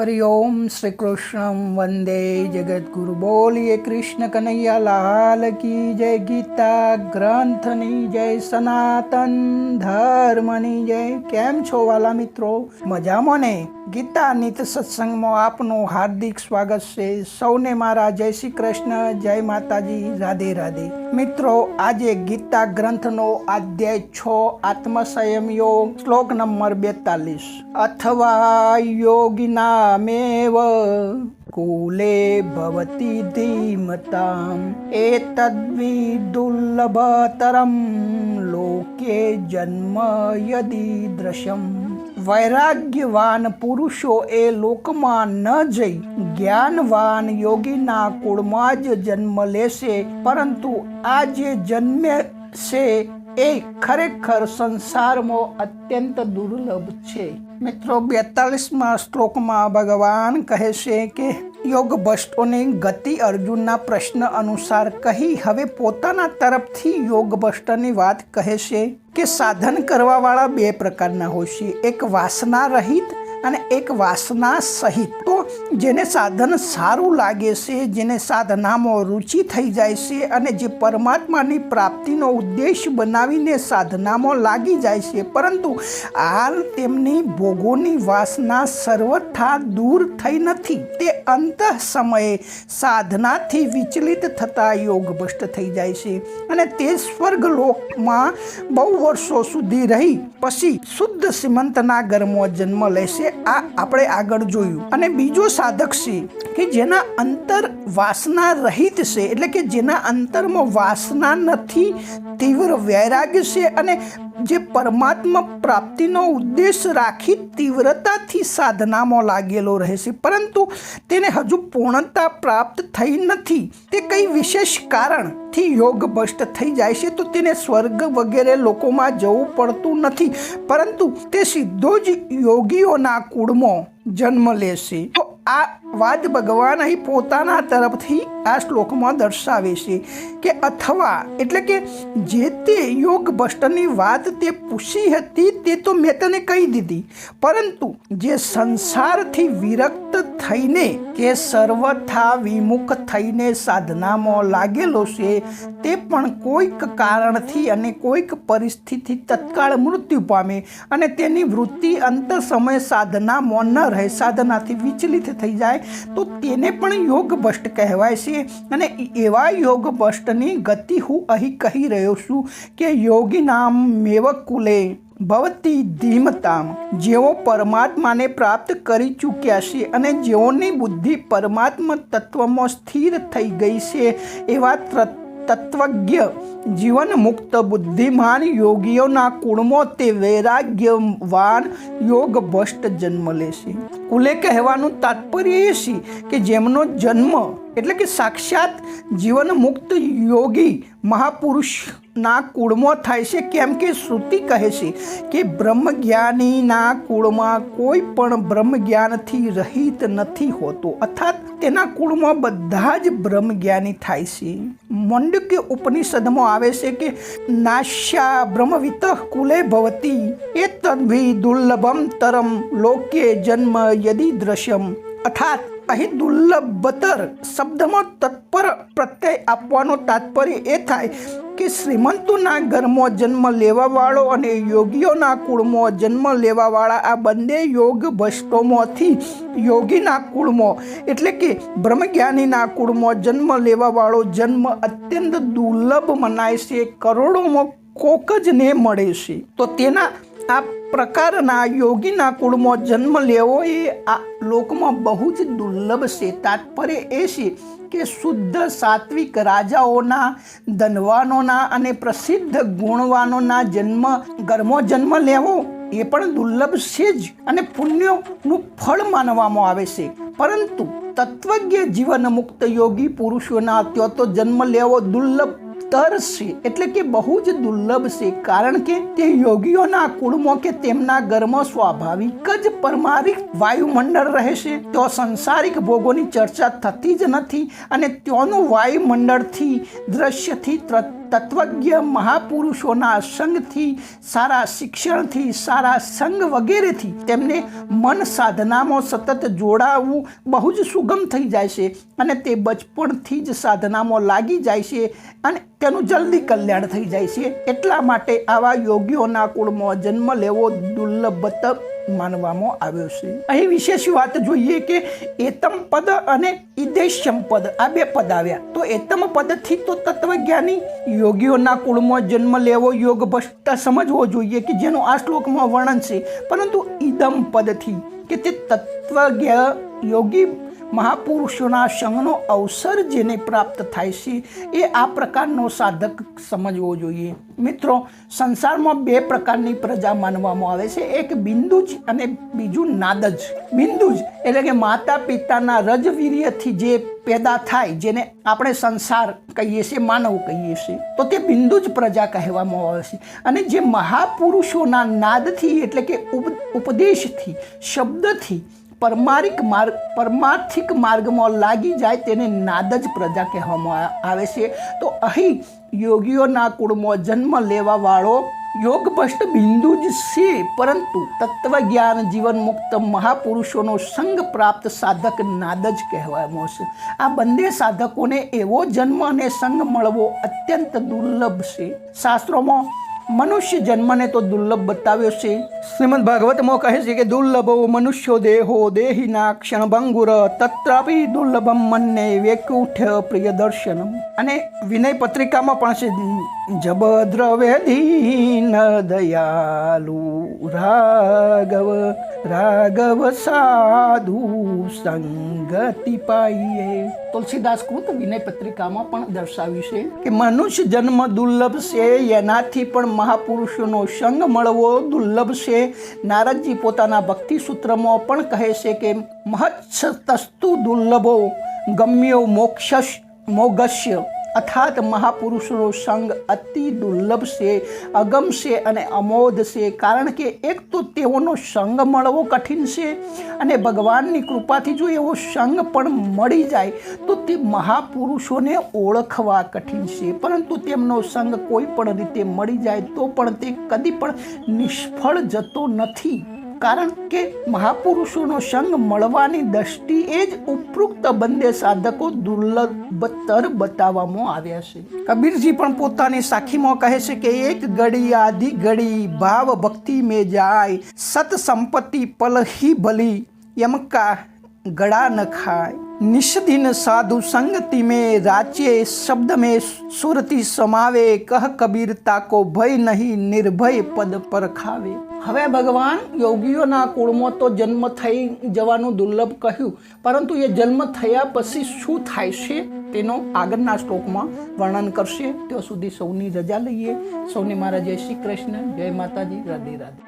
હરિ ઓમ શ્રી કૃષ્ણ વંદે જગદગુરુ બોલીએ કૃષ્ણ કનૈયા લાલ કી જય ગીતા ગ્રંથની જય સનાતન ધર્મની જય કેમ છો વાલા મિત્રો મજામાં ને ગીતા નિત સત્સંગમાં આપનું હાર્દિક સ્વાગત છે. સૌને મારા જય શ્રી કૃષ્ણ, જય માતાજી, રાધે રાધે. મિત્રો, આજે ગીતા ગ્રંથનો અધ્યાય છ આત્મસંયમ યોગ શ્લોક નંબર બેતાલીસ. અથવા યોગિનામેવ કુલે ભવતી ધીમતામ એતદ્વિદુર્લભતરમ લોકે જન્મ યદીદૃશમ વૈરાગ્યવાન પુરુષો એ લોકમાં ન જઈ, જ્ઞાનવાન યોગીના કુળમાં જ જન્મ લેશે, પરંતુ આ જે જન્મે છે એ ખરેખર સંસારમાં અત્યંત દુર્લભ છે. મિત્રો, બેતાલીસમાં શ્લોકમાં ભગવાન કહે છે કે યોગ ભ્રષ્ટોની ગતિ અર્જુનના પ્રશ્ન અનુસાર કહી હવે પોતાના તરફથી યોગ ભ્રષ્ટની વાત કહે છે કે, સાધન કરવાવાળા બે પ્રકારના હોય છે. એક વાસના રહિત અને એક વાસના સહિત તો જેને સાધન સારું લાગે છે, જેને સાધનામાં રુચિ થઈ જાય છે અને જે પરમાત્માની પ્રાપ્તિનો ઉદ્દેશ બનાવીને સાધનામાં લાગી જાય છે. પરંતુ હાલ તેમની ભોગોની વાસના સર્વથા દૂર થઈ નથી. તે અંત સમયે સાધનાથી વિચલિત થતા યોગભ્રષ્ટ થઈ જાય છે અને તે સ્વર્ગ લોકમાં બહુ વર્ષો સુધી રહી. પછી શુદ્ધ શ્રીમંતના ઘરમાં જન્મ લેશે આ આપણે આગળ જોયું. અને બીજો સાધક છે કે જેના અંતર વાસના રહિત છે, એટલે કે જેના અંતરમાં વાસના નથી, તીવ્ર વૈરાગ્ય છે અને જે પરમાત્મા પ્રાપ્તિનો ઉદ્દેશ રાખી તીવ્રતાથી સાધનામાં લાગેલો રહે છે. પરંતુ તેને હજુ પૂર્ણતા પ્રાપ્ત થઈ નથી. તે કંઈ વિશેષ કારણથી યોગ ભ્રષ્ટ થઈ જાય છે, તો તેને સ્વર્ગ વગેરે લોકોમાં જવું પડતું નથી. પરંતુ તે સીધો જ યોગીઓના કુળમાં જન્મ લેશે તો આ વાત ભગવાન અહીં પોતાના તરફથી આ શ્લોકમાં દર્શાવે છે કે અથવા, એટલે કે જે તે યોગ ભ્રષ્ટની વાત તે પૂછી હતી તે તો મેં તને કહી દીધી. પરંતુ જે સંસારથી વિરક્ત થઈને કે સર્વથા વિમુખ થઈને સાધનામાં લાગેલો છે, તે પણ કોઈક કારણથી અને કોઈક પરિસ્થિતિ તત્કાળ મૃત્યુ પામે અને તેની વૃત્તિ અંત સમય સાધનામાં ન રહે, સાધનાથી વિચલિત થઈ જાય તો તેને પણ યોગ ભ્રષ્ટ કહેવાય છે. અને એવા યોગ ભ્રષ્ટની ગતિ હું અહીં કહી રહ્યો છું કે યોગી નામ મેવકુલે ભવતી ધીમતામ. જેઓ પરમાત્માને પ્રાપ્ત કરી ચૂક્યા છે અને જેઓની બુદ્ધિ પરમાત્મા તત્વમાં સ્થિર થઈ ગઈ છે એવા તત્વજ્ઞ જીવન મુક્ત બુદ્ધિમાન યોગીઓના કુળમાં તે વૈરાગ્યવાન યોગ ભ્રષ્ટ જન્મ લેશે કુલે કહેવાનું તાત્પર્ય એ છે કે જેમનો જન્મ એટલે કે સાક્ષાત જીવન મુક્ત યોગી મહાપુરુષના કુળમાં થાય છે કેમ કે શ્રુતિ કહે છે કે બ્રહ્મજ્ઞાનીના કુળમાં કોઈ પણ બ્રહ્મજ્ઞાનથી રહિત નથી હોતો. અર્થાત તેના કુળમાં બધા જ બ્રહ્મજ્ઞાની થાય છે. મંડકે ઉપનિષદમાં આવે છે કે નાશ્યા બ્રહ્મવિત કુલે ભવતી એ તદ્ભી દુર્લભમ તરમ, લોકે જન્મ યદિ દ્રશ્યમ અર્થાત અહીં દુર્લભતર શબ્દમાં તત્પર પ્રત્યય આપવાનો તાત્પર્ય એ થાય કે શ્રીમંતોના ઘરમાં જન્મ લેવાવાળો અને યોગીઓના કુળમાં જન્મ લેવાવાળા આ બંને યોગ ભ્રષ્ટોમાંથી યોગીના કુળમાં એટલે કે બ્રહ્મજ્ઞાનીના કુળમાં જન્મ લેવાવાળો જન્મ અત્યંત દુર્લભ મનાય છે, કરોડોમાં કોક જ ને મળે છે. તો તેના આ પ્રકારના યોગીના કુળમાં જન્મ લેવો એ આ લોકમાં બહુ જ દુર્લભ છે. તાત્પર્ય એ છે કે શુદ્ધ સાત્વિક રાજાઓના, ધનવાનોના અને પ્રસિદ્ધ ગુણવાનોના જન્મ, ઘરમાં જન્મ લેવો એ પણ દુર્લભ છે જ અને પુણ્યનું ફળ માનવામાં આવે છે. પરંતુ તત્વજ્ઞ જીવન મુક્ત યોગી પુરુષોના ત્યાં તો જન્મ લેવો દુર્લભ તર છે, એટલે કે બહુ જ દુર્લભ છે, કારણ કે તે યોગીઓના કુળમાં કે તેમના ઘરમાં સ્વાભાવિક જ પરમારિક વાયુમંડળ રહે છે તો સંસારિક ભોગોની ચર્ચા થતી જ નથી અને ત્યાંનું વાયુમંડળથી, દ્રશ્યથી તત્વજ્ઞ મહાપુરુષોના સંગથી, સારા શિક્ષણથી, સારા સંગ વગેરેથી તેમને મન સાધનામાં સતત જોડાવવું બહુ જ સુગમ થઈ જાય છે અને તે બચપણથી જ સાધનામાં લાગી જાય છે અને તેનું જલ્દી કલ્યાણ થઈ જાય છે. એટલા માટે આવા યોગીઓના કુળમાં જન્મ લેવો દુર્લભત માનવામાં આવ્યો છે. અહીં વિશેષ વાત જોઈએ કે એતમ પદ અને ઈદેશ્યમ પદ, આ બે પદ આવ્યા. તો એતમ પદથી તો તત્વજ્ઞાની યોગીઓના કુળમાં જન્મ લેવો, યોગ ભ્રષ્ટ સમજવો જોઈએ કે જેનું આ શ્લોકમાં વર્ણન છે. પરંતુ ઈદમ પદથી કે તે તત્વજ્ઞ યોગી મહાપુરુષોના સંગનો અવસર જેને પ્રાપ્ત થાય છે, એ આ પ્રકારનો સાધક સમજવો જોઈએ. મિત્રો, સંસારમાં બે પ્રકારની પ્રજા માનવામાં આવે છે. એક બિંદુજ અને બીજું નાદજ બિંદુજ એટલે કે માતા પિતાના રજવીર્યથી જે પેદા થાય, જેને આપણે સંસાર કહીએ છીએ, માનવ કહીએ છીએ, તો તે બિંદુજ પ્રજા કહેવામાં આવે છે. અને જે મહાપુરુષોના નાદથી એટલે કે ઉપ- ઉપદેશથી શબ્દથી પરમારિક માર્ગ, પરમાર્થિક માર્ગમાં લાગી જાય તેને નાદજ પ્રજા કહેવામાં આવે છે. તો અહીં યોગીઓના કુળમાં જન્મ લેવાવાળો યોગભ્રષ્ટ બિંદુ જ છે. પરંતુ તત્વજ્ઞાન જીવન મુક્ત મહાપુરુષોનો સંગ પ્રાપ્ત સાધક નાદ જ કહેવામાં છે આ બંને સાધકોને એવો જન્મ અને સંગ મળવો અત્યંત દુર્લભ છે. શાસ્ત્રોમાં મનુષ્ય જન્મને તો દુર્લભ બતાવ્યો છે. શ્રીમદ ભાગવતમાં કહે છે કે દુર્લભો મનુષ્યો દેહો દેહીના ક્ષણભંગુર તત્રાપી દુર્લભમ મનને વેકુઠ પ્રિય દર્શનમ અને વિનય પત્રિકામાં પણ છે જબદ્ર વેધીન દયાલુ રાઘવ રાઘવ સાધુ સંગતિ પાઈએ તુલસીદાસ કૃત વિનય પત્રિકામાં પણ દર્શાવ્યું છે કે મનુષ્ય જન્મ દુર્લભ છે એનાથી પણ મહાપુરુષોનો સંગ મળવો દુર્લભ છે નારદજી પોતાના ભક્તિ સૂત્રમાં પણ કહે છે કે મહત્સતસ્તુ દુર્લભો ગમ્યો મોક્ષ મોગસ્ય. અર્થાત મહાપુરુષોનો સંગ અતિ દુર્લભ છે, અગમ છે અને અમોધ છે. કારણ કે એક તો તેઓનો સંગ મળવો કઠિન છે અને ભગવાનની કૃપાથી જો એવો સંગ પણ મળી જાય, તો તે મહાપુરુષોને ઓળખવા કઠિન છે. પરંતુ તેમનો સંગ કોઈ પણ રીતે મળી જાય, તો પણ તે કદી પણ નિષ્ફળ જતો નથી. કારણ કે મહાપુરુષોનો સંગ મળવાની દ્રષ્ટિએ જ ઉપરોક્ત બંને સાધકો દુર્લભતર બતાવવામાં આવ્યા છે. કબીરજી પણ પોતાની સાખીમાં કહે છે કે એક ઘડી આધી ઘડી ભાવ ભક્તિ મેં જાય, સત સંપત્તિ પલહી ભલી યમકા ગળા ન ખાય. નિષદિન સાધુ સંગતિ में રાચે, શબ્દ में સુરતી સમાવે, કહ કબીર તાકો ભય નહીં, નિર્ભય પદ પર ખાવે. હવે ભગવાન યોગીઓના કુળમાં તો જન્મ થઈ જવાનું દુર્લભ કહ્યું, પરંતુ એ જન્મ થયા પછી શું થાય છે તેનો આગળના શ્લોકમાં વર્ણન કરશે. ત્યાં સુધી સૌની રજા લઈએ. સૌને મારા જય શ્રી કૃષ્ણ, જય માતાજી, રાધે રાધે.